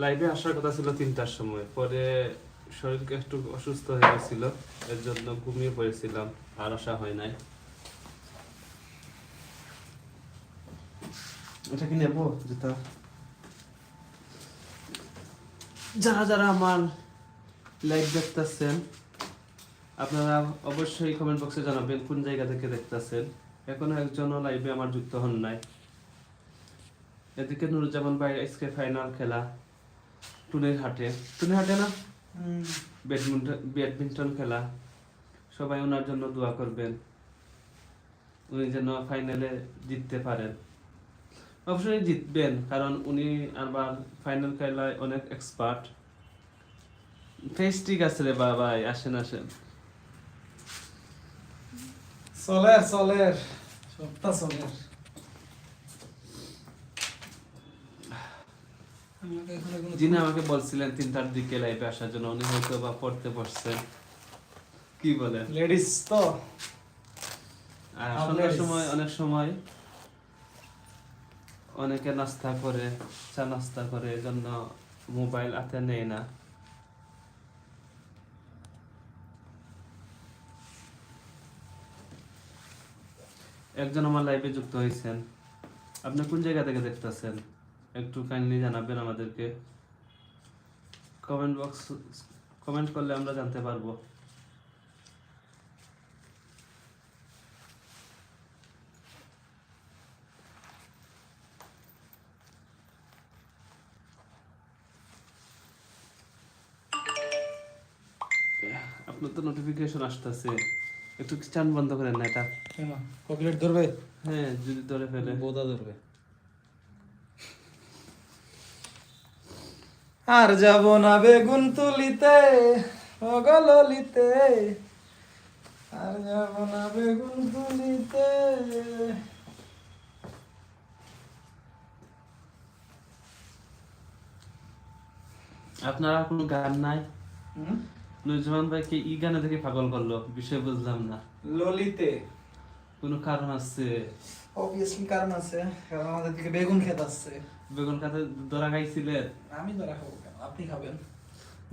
লাইভে আসার কথা ছিল তিনটার সময়। পরে শরীরকে একটু অসুস্থ হয়ে গেছিল এর জন্য ঘুমিয়ে পড়েছিলাম আর আসা হয় নাই। এটা কি নেব জুতা? যারা যারা আমার লাইভ দেখতেছেন আপনারা অবশ্যই কমেন্ট বক্সে জানাবেন কোন জায়গা থেকে দেখতেছেন। এখনও একজনও লাইভে আমার যুক্ত হন নাই। এদিকে নুরুজ্জামান ভাই আজকে ফাইনাল খেলা। টুনের হাটে টুনের হাটে না ব্যাডমিন্টন ব্যাডমিন্টন খেলা। সবাই ওনার জন্য দোয়া করবেন। উনি যেন ফাইনালে জিততে পারেন। অবশ্যই জিতবেন কারণ উনি আবার ফাইনাল খেলায় অনেক এক্সপার্ট ফেস ঠিক আছে রে বাবাই আসেন আসেন। চলের চলের। সপ্তাহ চলের আমাকে এখানে কোনো- যিনি আমাকে বলছিলেন তিনটার দিকে লাইভে আসার জন্য উনি হয়তো বা পড়তে বসছেন। কি বলেন? লেডিস তো? আর সন্ধ্যার সময় অনেক সময় অনেকে নাস্তা করে চা নাস্তা করে এজন্য মোবাইল হাতে নেয় না। একজন আমার লাইভে যুক্ত হয়েছেন। আপনি কোন জায়গা থেকে দেখতেছেন? একটু কাইন্ডলি জানাবেন আমাদেরকে। কমেন্ট বক্স কমেন্ট করলে আমরা জানতে পারব। আপনার তো নোটিফিকেশন আসতেছে। একটু চান বন্ধ করেন না এটা। কপিলেট ধরবে? হ্যাঁ যদি ধরে ফেলে। বোদা ধরবে। আর যাব না বেগুন তুলিতে অগলিতে আর যাব না বেগুন তুলিতে। আপনারা কোনো গান নাই? হুম? নুরজামান ভাইকে ই গানে দেখে পাগল করল বিষয় বুঝলাম না। ললিতে। কোনো কারণ আছে? অবভিয়াসলি কারণ আছে কারণ আমাদের দিকে বেগুন খেত আসছে বেগুন কাতে ধরা খাইছিলেন আমি ধরা খাব আপনি খাবেন।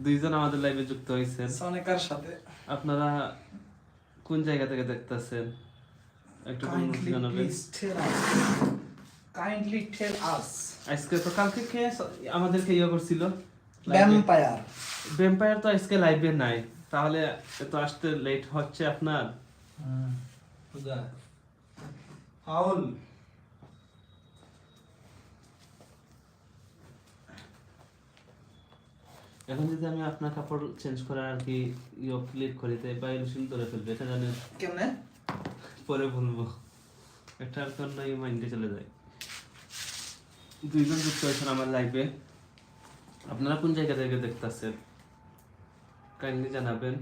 দুইজন আমাদের লাইভে যুক্ত হয়েছেন। সনেকার সাথে। আপনারা কোন জায়গা থেকে দেখতেছেন? একটু কাইন্ডলি জানাবেন। Tell us kindly tell us আজকে তো কালকে কে আমাদেরকে ইয়ে করছিল? ভ্যাম্পায়ার ভ্যাম্পায়ার তো আজকে লাইভে নাই। তাহলে এত আসতে লেট হচ্ছে আপনার? হুম খুদা ফাউল এখন যদি আমি আপনার কাপড় চেঞ্জ করে আর কি ইয়ে ক্লিক করি তাই বায়োলিশন ধরে ফেলবে এটা জানেন? কেমনে? পরে বলব। একটা আর এই মাইন্ডে চলে যায়। দুইজন যুক্ত হয়েছেন আমার লাইভে আপনারা কোন জায়গা থেকে দেখতেছেন? কাইন্ডলি জানাবেন।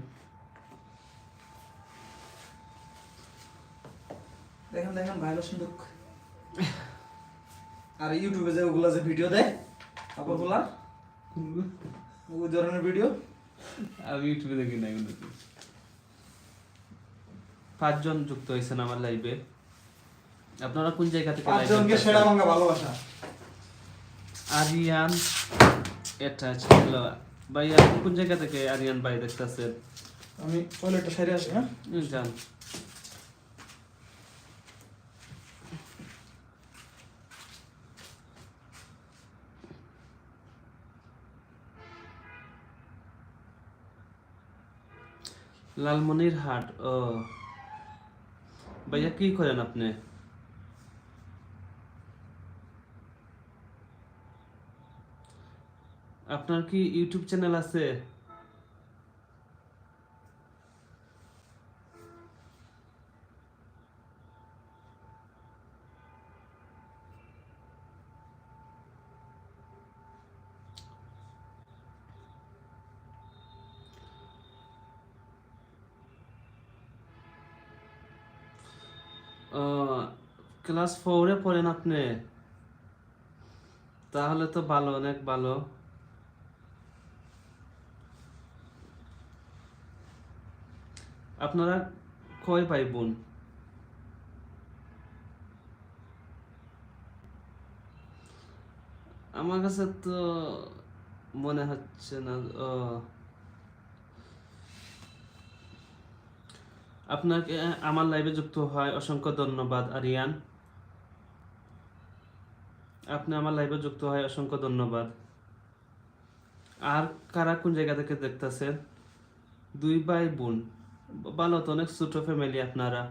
দেখেন দেখেন ভাইরাল সুন্দর আর ইউটিউবে যে ওগুলা যে ভিডিও দেয় কাপড়গুলা ওই ধরনের ভিডিও আমি ইউটিউবে দেখি না এগুলো পাঁচজন যুক্ত হয়েছেন আমার লাইভে আপনারা কোন জায়গা থেকে পাঁচজনকে সেরা ভাঙা ভালোবাসা। আরিয়ান এটা ছিল ভাই আপনি কোন জায়গা থেকে আরিয়ান ভাই দেখতেছেন? আমি টয়লেটটা সেরে আসি হ্যাঁ? যান। লালমনির হাট ও। ভাইয়া কি করেন আপনি? আপনার কি ইউটিউব চ্যানেল আছে? ক্লাস ফোরে পড়েন আপনি? তাহলে তো ভালো, অনেক ভালো। আপনারা কয় ভাই বোন? আমার কাছে তো মনে হচ্ছে না আপনাকে আমার লাইভে যুক্ত হয় অসংখ্য ধন্যবাদ, আরিয়ান। আপনি আমার লাইভে যুক্ত হয় অসংখ্য ধন্যবাদ। আর কারা কোন জায়গা থেকে দেখতেছেন? দুই ভাই বোন। ভালো তো, অনেক ছোট ফ্যামিলি আপনারা।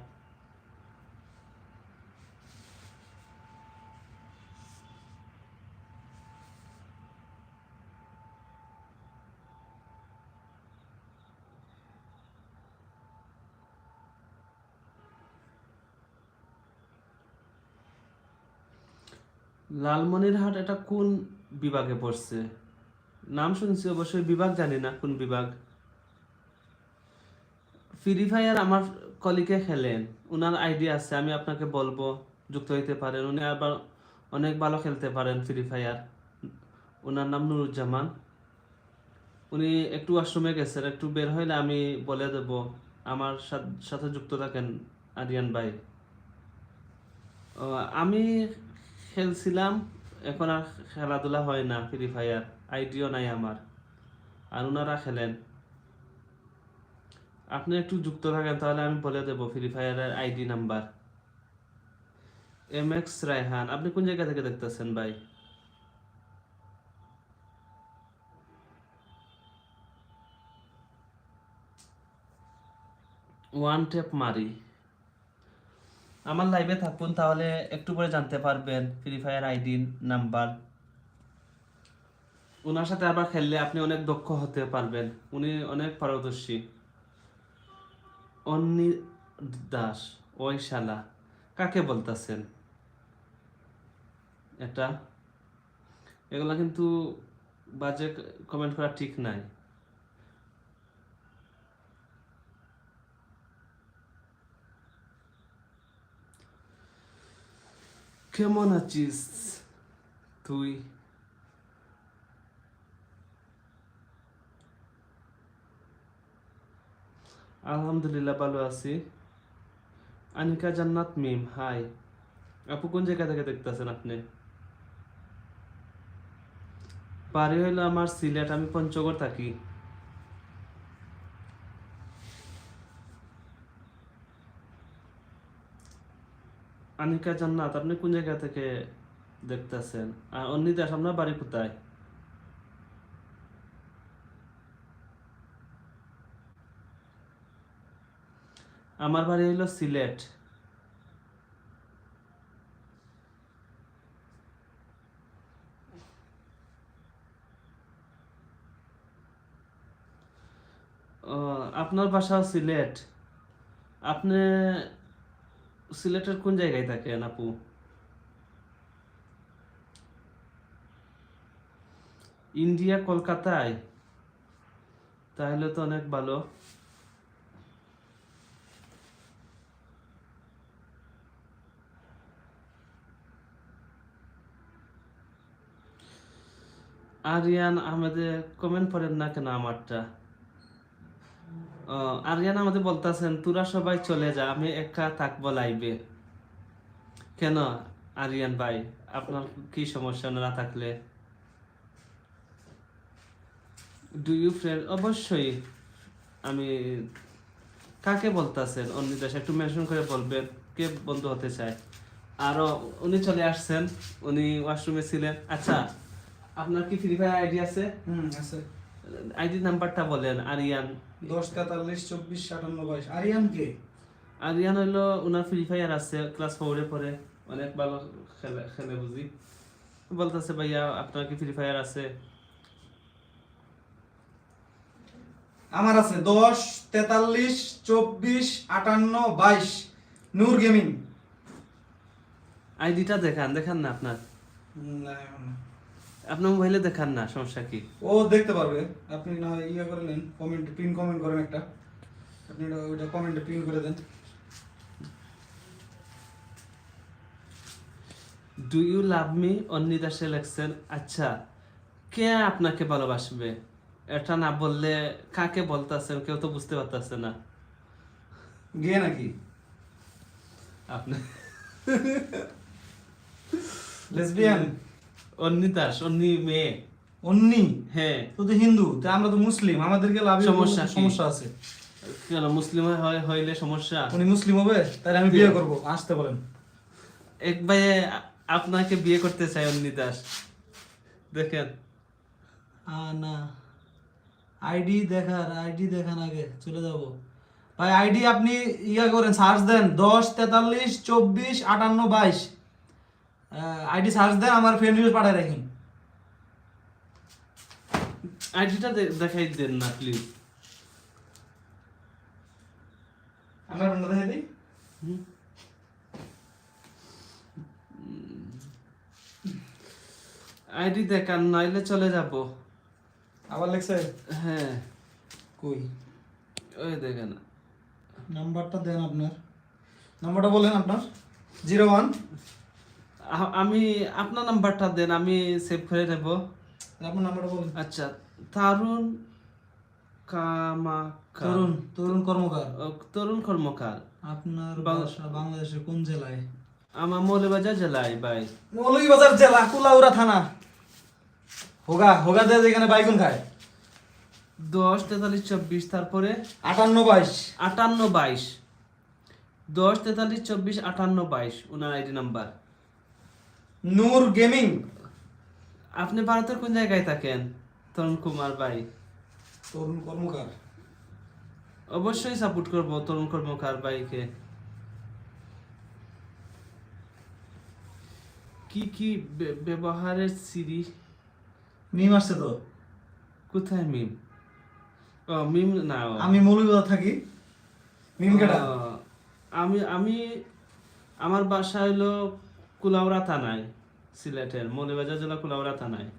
লালমনিরহাট এটা কোন বিভাগে পড়ছে? নাম শুনছি, অবশ্যই বিভাগ জানি না কোন বিভাগ। ফ্রি ফায়ার আমার কলিকে খেলেন ওনার আইডিয়া আছে, আমি আপনাকে বলব, যুক্ত হইতে পারেন। উনি আবার অনেক ভালো খেলতে পারেন, ফ্রি ফায়ার ওনার নাম নুরুজ্জামান। উনি একটু আশ্রমে গেছেন, একটু বের হইলে আমি বলে দেব, আমার সাথ- যুক্ত থাকেন আরিয়ান ভাই। আমি খেলছিলাম, এখন আর খেলাধুলা হয় না ফ্রি ফায়ার আইডিও নাই আমার। আর ওনারা খেলেন। আপনি একটু যুক্ত থাকেন, তাহলে আমি বলে দেবো ফ্রি ফায়ারের ID number. M X Raihan, আপনি কোন জায়গা থেকে দেখতেছেন ভাই? ওয়ান টেপ মারি। আমার লাইভে থাকুন, তাহলে একটু পরে জানতে পারবেন ফ্রি ফায়ার আইডি নাম্বার ওনার সাথে আবার খেললে আপনি অনেক দক্ষ হতে পারবেন। উনি অনেক পারদর্শী। অন্নি দাস ওই শালা কাকে বলতেছেন? এটা? এগুলা কিন্তু বাজে কমেন্ট করা ঠিক নাই। কেমন আছিস তুই আলহামদুলিল্লাহ ভালো আছি আনিকা জান্নাত মিম হাই আপু কোন জায়গা থেকে দেখতেছেন আপনি? বাড়ি হইল আমার সিলেট, আমি পঞ্চগড় থাকি। আনিকা জান্নাত, আপনি কোন জায়গা থেকে দেখতেছেন? আর অন্য দেশ আপনার বাড়ি কোথায়? আমার বাড়ি হইল সিলেট। আপনার বাসা সিলেট। আপনি সিলেটের কোন জায়গায় থাকেন আপু? ইন্ডিয়া, কলকাতায়? তাহলে তো অনেক ভালো। আরিয়ান আহমেদে কমেন্ট পড়েন না কেন আমারটা? আরিয়ান আমাদের বলতেছেন তোরা সবাই চলে যা আমি একা থাকব লাইভে কেন আরিয়ান ভাই? আপনার কি সমস্যা না থাকলে? ডু ইউ ফ্রেন্ড অবশ্যই। আমি কাকে বলতেছেন? অন্য দেশে একটু মেনশন করে বলবেন কে বন্ধু হতে চায়? আরও উনি চলে আসছেন উনি ওয়াশরুমে ছিলেন। আচ্ছা আপনার কি ফ্রি ফায়ার আইডি আছে? হুম আছে। আইডি নাম্বারটা বলেন আরিয়ান। দশ তেতাল্লিশ চব্বিশ সাতান্ন বাইশ। আরিয়ান কে? আরিয়ান হইল ওনার ফ্রি ফায়ার আছে ক্লাস ফোরে পরে অনেক ভালো খেলে খেলে বুঝি। বলতেছে ভাইয়া আপনার কি ফ্রি ফায়ার আছে? আমার আছে দশ তেতাল্লিশ চব্বিশ আটান্ন বাইশ। নূর গেমিং আইডিটা দেখান দেখান না আপনার। আপনার মোবাইলে দেখান না সমস্যা কি? ও দেখতে পারবে। আপনি না ইয়ে করে নেন কমেন্ট পিন কমেন্ট করেন একটা। আপনি ওটা ওইটা কমেন্টে পিন করে দেন। Do you love me Onni দাসে লেখছেন আচ্ছা কে আপনাকে ভালোবাসবে? এটা না বললে কাকে বলতেছেন কেউ তো বুঝতে পারতেছে না। গিয়ে নাকি? আপনি লেসবিয়ান অন্নি দাস অন্নি মেয়ে। অন্নি হ্যাঁ। তো তো হিন্দু তা আমরা তো মুসলিম আমাদেরকে লাভ সমস্যা সমস্যা আছে। কেন মুসলিম হয় হইলে সমস্যা? উনি মুসলিম হবে তাহলে আমি বিয়ে করব আসতে বলেন। এক ভাইয়ে আ- আপনাকে বিয়ে করতে চাই অন্নি দাস দেখেন। না। আইডি দেখার আইডি দেখান আগে চলে যাব। ভাই আইডি আপনি ইয়া করেন সার্চ দেন দশ তেতাল্লিশ চব্বিশ আটান্ন বাইশ। আইডি সার্চ দেন আমার ফ্রেন্ড রিকোয়েস্ট পাঠায় রাখেন আইডিটা দেখাই দেন না প্লিজ আমার ফ্রেন্ড দেখাই দিই। আইডি দেখান নাইলে চলে যাব। আবার লেখছে? হ্যাঁ। কই? ওই দেখেন। নাম্বারটা দেন আপনার। নাম্বারটা বলেন আপনার। Zero one. আমি আপনার নাম্বারটা দেন আমি সেভ করে নেব। আপনার নাম্বারটা বলুন। আচ্ছা তারুণ কামাকা তরুণ তরুণ কর্মকার। ও, তরুণ কর্মকার। আপনার বাংলাদেশের কোন জেলায়? আমার মৌলবাজার জেলায় ভাই। মৌলভীবাজার জেলা কুলাউড়া থানা। হোগা হোগা দেয় যেখানে বাইগুন খায়। দশ তেতাল্লিশ চব্বিশ তারপরে? আটান্ন বাইশ। আটান্ন বাইশ। দশ তেতাল্লিশ চব্বিশ আটান্ন বাইশ ওনার আইডি নাম্বার। নূর গেমিং। আপনি ভারতের কোন জায়গায় থাকেন? তরুণ কুমার ভাই। তরুণ কর্মকার। অবশ্যই সাপোর্ট করব তরুণ কর্মকার ভাইকে। কি কি ব্যবহারের সিরি? মিম আসছে তো। কোথায় মিম? ও মিম না আমি মৌলভীবাজার থাকি। মিম কেটা আমি আমি আমার বাসা হলো কুলাউড়া থানায়। সিলেটের মৌলবাজার জেলা কুলাউড়া থানায়।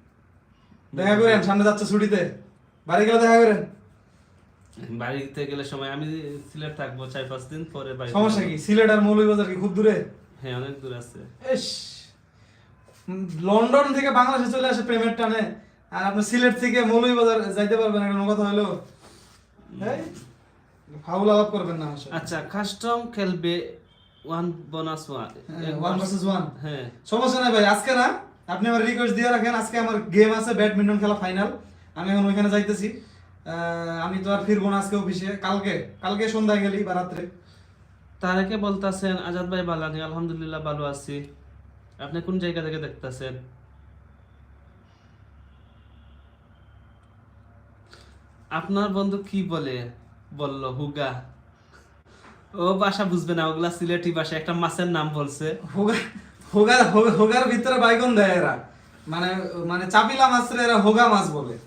দেখা করেন সামনে যাচ্ছে ছুটিতে। বাড়ি গেলে দেখা করেন। বাড়িতে গেলে সময় আমি সিলেট থাকব চার পাঁচ দিন পরে বাড়ি সমস্যা কি? সিলেট আর মৌলভীবাজার কি খুব দূরে? হ্যাঁ অনেক দূর আছে। এস লন্ডন থেকে বাংলাদেশে চলে আসে প্রেমের টানে আর আপনি সিলেট থেকে মৌলভীবাজার যাইতে পারবেন একটা কথা হলো। ফাউল আলাপ করবেন না আচ্ছা কাস্টম খেলবে one bonus one one versus one হ্যাঁ। সমস্যা নাই ভাই আজকে না আপনি আমার রিকোয়েস্ট দিয়ে রাখেন আজকে আমার গেম আছে ব্যাডমিন্টন খেলা ফাইনাল আমি এখন ওইখানে যাইতেছি। আমি তো আর ফিরবো না আজকে অফিসে কালকে কালকে সন্ধ্যায় গেলি বা রাত্রে। তারেকে বলতাছেন আজাদ ভাই ভালো আছি আলহামদুলিল্লাহ ভালো আছি। আপনি কোন জায়গা থেকে দেখতাছেন? আপনার বন্ধু কি বলে? বলল হুগা। ও ভাষা বুঝবে না ওগুলা সিলেটি ভাষা একটা মাছের নাম বলছে। হোগা হোগা হোগা- হোগার ভিতরে বাইগন দেয় এরা। মানে মানে চাপিলা মাছ রে এরা হোগা মাছ বলে।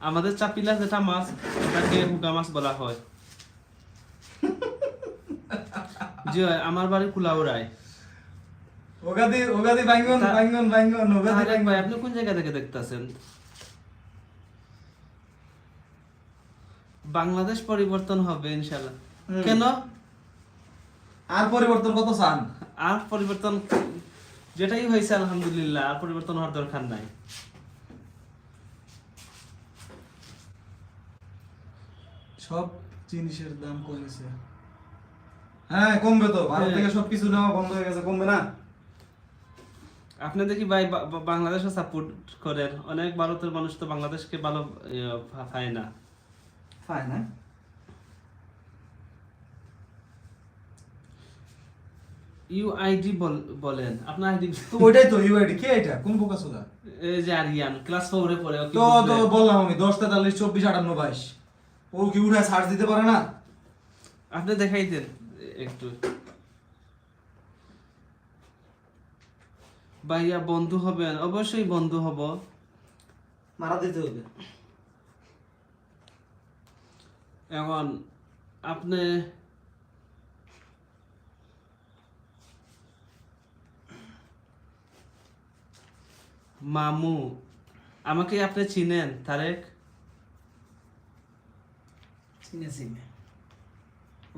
আমাদের চাপিলা যেটা মাছ ওটাকে হুগা মাছ বলা হয়। জি আমার বাড়ি কুলাউড়ায়। ওগাদি ওগাদি বাইগন বাইগন বাইগন ওগাদি ভাই আপনি কোন জায়গা থেকে দেখতাছেন? বাংলাদেশ পরিবর্তন হবে ইনশাল্লাহ কেন? আর পরিবর্তন কত চান? আর পরিবর্তন যেটাই হয়েছে আলহামদুলিল্লাহ আর পরিবর্তন হওয়ার দরকার নাই। সব জিনিসের দাম কমেছে। হ্যাঁ কমবে তো। ভারত হ্যাঁ। থেকে সবকিছু নেওয়া বন্ধ হয়ে গেছে কমবে না? আপনি দেখি ভাই বা- বা- সাপোর্ট করেন? অনেক ভারতের মানুষ তো বাংলাদেশকে ভালো ইয়ে, পা- পায় না ফাইন হ্যাঁ ইউআইডি বলেন। আপনার আইডি তো ওইটাই তো ইউআইডি কে এটা? কোন বোকা এই যে আরিয়ান ক্লাস ফোরে পড়ে ও তো তো বললাম আমি দশ তেতাল্লিশ চব্বিশ আটান্ন বাইশ। ও কি উঠে সার্চ দিতে পারে না? আপনি দেখাই দেন একটু। ভাইয়া বন্ধু হবেন অবশ্যই বন্ধু হব। মারা দিতে হবে। এখন আপনি মামু আমাকে আপনি চিনেন তারেক? চিনে চিনে।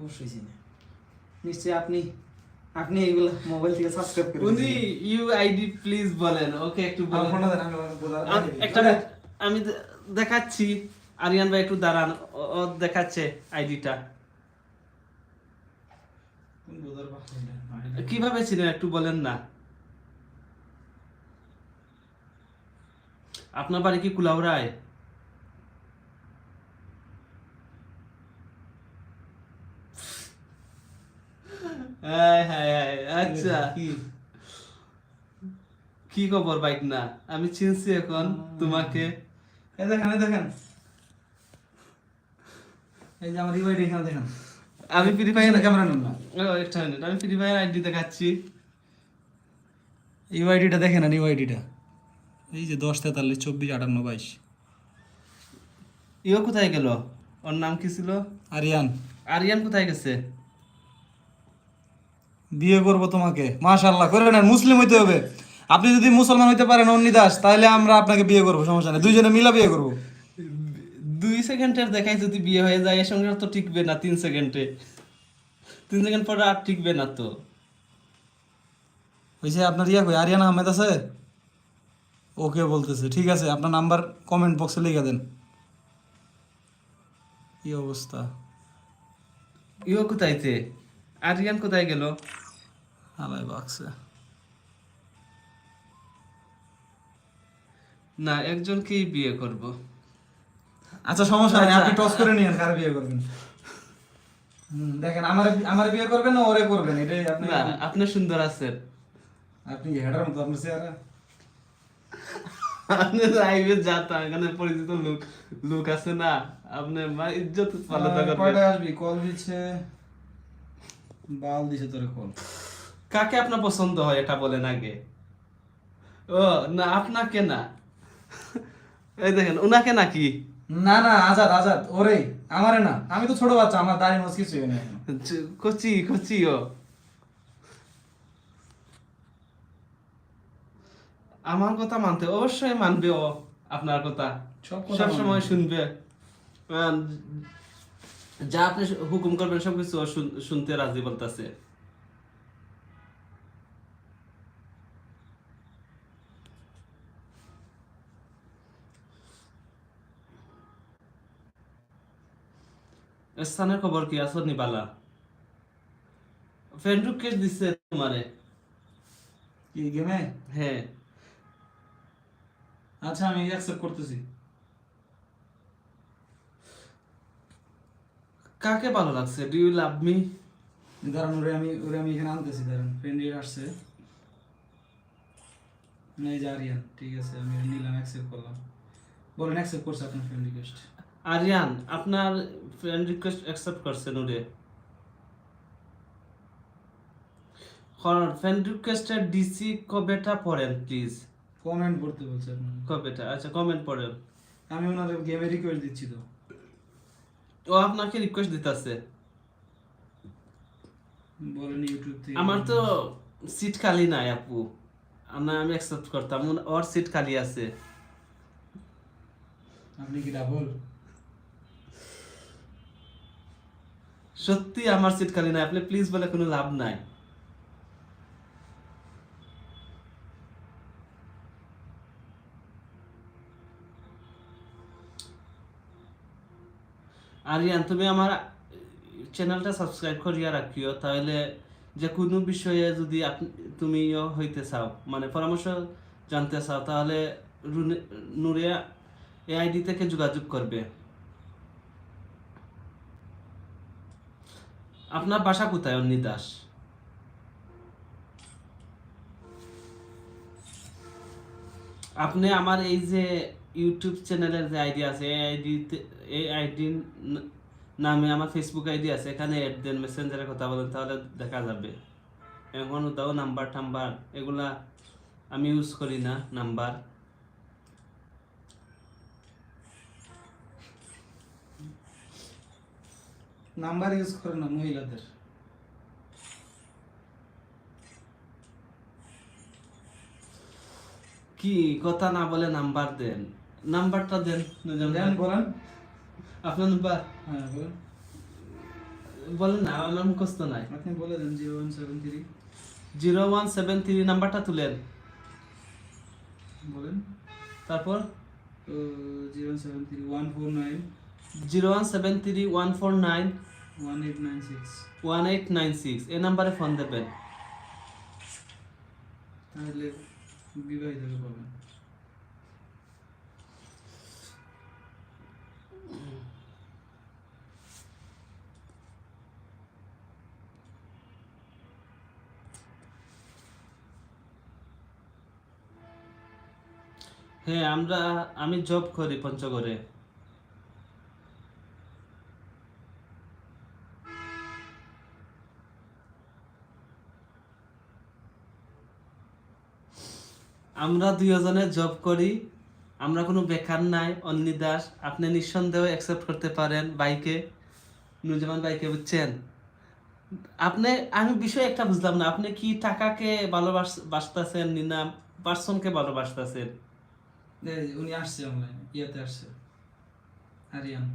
অবশ্যই চিনে। নিশ্চয়ই আপনি আপনি এইগুলো মোবাইল থেকে সাবস্ক্রাইব করে উনি ইউ আইডি প্লিজ বলেন ওকে একটু বলেন। একটা আমি দেখাচ্ছি। আরিয়ান ভাই একটু দাঁড়ান ও- দেখাচ্ছে আইডিটা? কীভাবে ছিলেন একটু বলেন না। আপনার বাড়ি কি কুলাউড়ায়? হ্যাঁ আচ্ছা। কি? খবর বাইক না আমি চিনছি এখন তোমাকে। দেখেন দেখেন। এই যে আমার এখানে দেখেন। আমি ফ্রি ফায়ার ক্যামেরা নেন না। ও, একটা মিনিট আমি ফ্রি ফায়ার আইডি দেখাচ্ছি। ইউআইডিটা দেখে নেন ইউআইডিটা এই যে দশ তেতাল্লিশ চব্বিশ আটান্ন বাইশ। ইও কোথায় গেল? ওর নাম কি ছিল? আরিয়ান। আরিয়ান কোথায় গেছে? বিয়ে করব তোমাকে। মাশাল্লাহ করে নেন মুসলিম হইতে হবে। আপনি যদি মুসলমান হইতে পারেন অন্নি দাস তাহলে আমরা আপনাকে বিয়ে করব সমস্যা নেই। দুইজনে মিলা বিয়ে করব। দুই সেকেন্ডের দেখাই যদি বিয়ে হয়ে যায় এর সঙ্গে তো টিকবে না তিন সেকেন্ডে। তিন সেকেন্ড পরে আর টিকবে না তো। ওই যে আপনার ইয়া কই আরিয়ান আহমেদ আছে? ওকে বলতেছে ঠিক আছে আপনার নাম্বার কমেন্ট বক্সে লিখে দেন। কি অবস্থা? ইও কোথায়তে আরিয়ান কোথায় গেল? আলাই বাক্সে না একজনকেই বিয়ে করব। আচ্ছা সমস্যা নেই আপনি টস করে নিয়েন কার বিয়ে করবেন? দেখেন আমার আমার বিয়ে করবেন না ওরে করবেন? এটাই আপনি আপনি সুন্দর আছেন আপনি হেডার মতো আপনার চেহারা? আপনি লাইভে যাতা এখানে পরিচিত লোক লোক আছে না। আপনি ইজ্জত পালাতে করবেন কয়টা আসবি কল দিচ্ছে। বাল দিছে তোরে কল কাকে আপনার পছন্দ হয় এটা বলেন আগে। ও না আপনাকে না। এই দেখেন উনাকে নাকি? না না আজাদ আজাদ ওরে আমারে না। আমি তো ছোট বাচ্চা আমার দাড়ি নেই এখনও। চ- কচি কচি ও। আমার কথা মানতে অবশ্যই মানবে ও আপনার কথা। সব সময় শুনবে। যা আপনি হুকুম করবেন সবকিছু শুনতে রাজি বলতেছে। স্থানের খবর কি আছো নিবালা ফ্রেন্ড রিকোয়েস্ট দিছে তোমারে। কি গেমে? হ্যাঁ। আচ্ছা আমি অ্যাকসেপ্ট করতেছি। কাকে ভালো লাগছে? ডু ইউ লাভ মি দাঁড়ান ওরে আমি ওরে আমি এখানে আনতেছি দাঁড়ান ফ্রেন্ড আসছে। না এই যে আরিয়ান ঠিক আছে আমি নিলাম অ্যাকসেপ্ট করলাম। বলেন অ্যাকসেপ্ট করছে আপনার ফ্রেন্ড রিকোয়েস্ট আরিয়ান আপনার ফ্রেন্ড রিকোয়েস্ট অ্যাকসেপ্ট করছেন ওরে। ফ্রেন্ড রিকোয়েস্টের ডিসি কবেটা পড়েন প্লিজ কমেন্ট করতে বলছে আপনার। কবেটা আচ্ছা কমেন্ট পড়েন আমি ওনার গেমে রিকোয়েস্ট দিচ্ছি তো। ও আপনাকে রিকোয়েস্ট দিতেছে। বলেন ইউটিউব থেকে। আমার তো সিট খালি নাই আপু। না আমি অ্যাকসেপ্ট করতাম। ওর সিট খালি আছে। আপনি কি ডাবল সত্যি আমার সিট খালি নাই। আপনি প্লিজ বলে কোনো লাভ নাই। আরিয়ান, তুমি আমার চ্যানেলটা সাবস্ক্রাইব করিয়া রাখিও, তাহলে যে কোনো বিষয়ে যদি তুমি ইয়ে হইতে চাও মানে পরামর্শ জানতে চাও, তাহলে রুনে- নুরিয়া এআইডি থেকে যোগাযোগ করবে। আপনার বাসা কোথায়, অন্নি দাস? আপনি আমার এই যে ইউটিউব চ্যানেলের যে আইডি আছে এই আইডি এই আইডি নামে আমার ফেসবুক আইডি আছে এখানে অ্যাড দেন মেসেঞ্জারে কথা বলেন তাহলে দেখা যাবে। এখন দাও নাম্বার টাম্বার এগুলা আমি ইউজ করি না নাম্বার নাম্বার ইউজ করে না মহিলাদের। কি কথা না বলে নাম্বার দেন। নাম্বারটা দেন দেন বলেন। আপনার নাম্বার? হ্যাঁ বলেন। বলেন না আমার নাম মুখস্থ নাই। আপনি বলে দেন zero one seven three. Zero one seven three নাম্বারটা তুলেন। বলেন। তারপর? Zero seven three one four nine. Zero one seven three one four nine. One eight nine six. One eight nine six এই নাম্বারে ফোন দেবেন। তাহলে বিবাহিতকে পাবেন হ্যাঁ আমরা, আমি জব করি পঞ্চগড়ে। আমরা দুজনে জব করি, আমরা কোনো বেকার নাই অন্নি দাস। আপনি নিঃসন্দেহে অ্যাকসেপ্ট করতে পারেন বাইকে নুরজামান বাইকে বুঝছেন? আপনি, আমি বিষয় একটা বুঝলাম না, আপনি কি টাকাকে ভালোবাস, বাসতেছেন না পার্সনকে ভালোবাসতেছেন? উনি আসছে অনলাইনে ইয়াতে আসছে। আরিয়ান।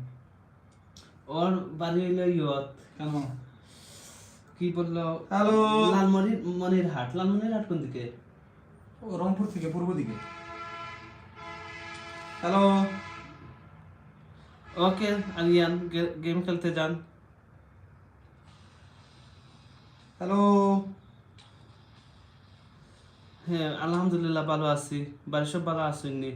ওর বাড়ি হইল ইয়ত কেন কি বলল? হ্যালো লালমনির মনির হাট। লালমনির হাট কোন দিকে? ও রংপুর থেকে পূর্ব দিকে। হ্যালো ওকে আরিয়ান গেম খেলতে যান। হ্যালো হ্যাঁ আলহামদুলিল্লাহ ভালো আছি। বাড়ির সব ভালো আসেননি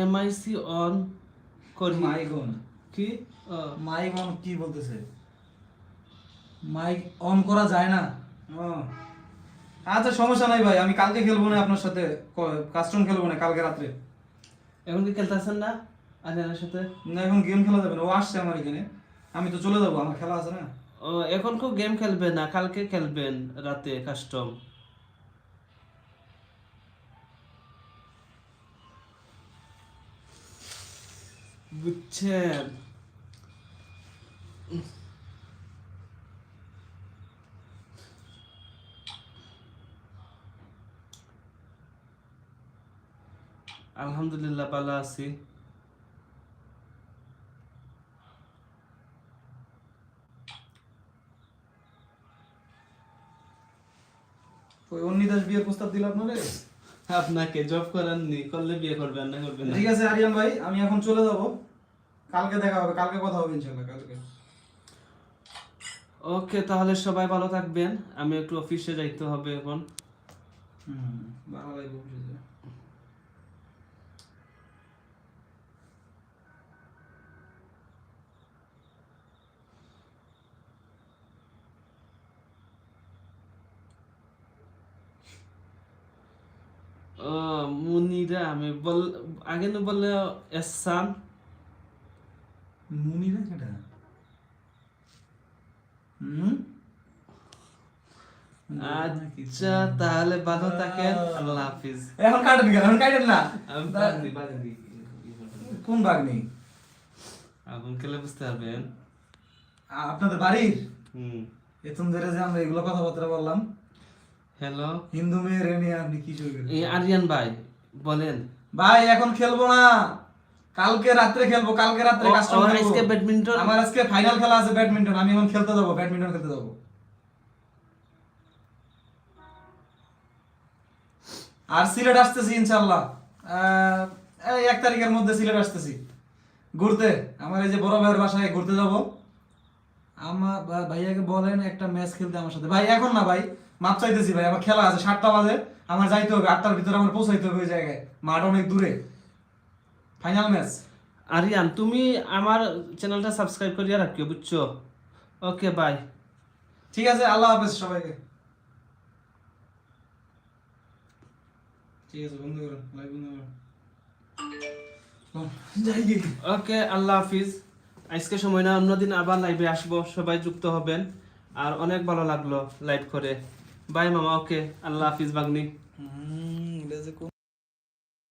এমআইসি অন করি। মাইক অন কি মাইক অন কি বলতেছে? মাইক অন করা যায় না। আচ্ছা সমস্যা নাই ভাই আমি কালকে খেলব না আপনার সাথে। কাস্টম খেলব না কালকে রাত্রে। এখন কি খেলতেছেন না? আরিয়ানের সাথে? না এখন গেম খেলা যাবে না। ও আসছে আমার এখানে। আমি তো চলে যাব আমার খেলা আছে না? ও এখন কেউ গেম খেলবে না কালকে খেলবেন রাতে কাস্টম বুঝছেন? আলহামদুলিল্লাহ ভালো আছি। ওই অন্নিদাস বিয়ের প্রস্তাব দিল আপনারে আপনাকে জব করাননি করলে বিয়ে করবেন না করবেন না। ঠিক আছে আরিয়ান ভাই আমি এখন চলে যাব। কালকে দেখা হবে কালকে কথা হবে ইনশাল্লাহ কালকে। ওকে তাহলে সবাই ভালো থাকবেন। আমি একটু অফিসে যাইতে হবে এখন। হুম ভালো লাগবে বুঝেছে ও মুনিরা আমি বল আগে না বললে এসান মুনিরা কেটা হুম? আচ্ছা তাহলে ভালো থাকেন আল্লাহ হাফিজ। এখন কাটেন কেন? এখন কাটেন না। কোন বাগনি? আগুন খেলে বুঝতে পারবেন। আপনাদের বাড়ির? হুম। এতন ধরে যে আমরা এগুলো কথাবার্তা বললাম। হ্যালো হিন্দু মেয়ের এ নিয়ে আপনি কি শুরু করেন? এই আরিয়ান ভাই বলেন। ভাই এখন খেলব না। কালকে রাত্রে খেলব কালকে রাত্রে কাস্টমার আজকে ব্যাডমিন্টন আমার আজকে ফাইনাল খেলা আছে ব্যাডমিন্টন আমি এখন খেলতে যাব ব্যাডমিন্টন খেলতে যাব। আর সিলেট আসতেছি ইনশাল্লাহ আহ, এক তারিখের মধ্যে সিলেট আসতেছি। ঘুরতে আমার এই যে বড় ভাইয়ের বাসায় ঘুরতে যাব। আমার ভাইয়াকে বলেন একটা ম্যাচ খেলতে আমার সাথে। ভাই এখন না ভাই মাপ চাইতেছি ভাই আমার খেলা আছে সাতটা বাজে আমার যাইতে হবে আটটার ভিতরে আমার পৌঁছাইতে হবে ওই জায়গায়। মাঠ অনেক দূরে। ফাইনাল ম্যাচ আরিয়ান তুমি আমার চ্যানেলটা সাবস্ক্রাইব করিয়া রাখিও বুঝছ? ওকে বাই ঠিক আছে আল্লাহ হাফেজ সবাইকে। ঠিক আছে বন্ধ করুন লাইভ বন্ধ ওকে আল্লাহ হাফিজ। আজকে সময় না অন্যদিন আবার লাইভে আসব সবাই যুক্ত হবেন। আর অনেক ভালো লাগল লাইভ করে। বাই মামা ওকে আল্লাহ হাফিজ বাগনি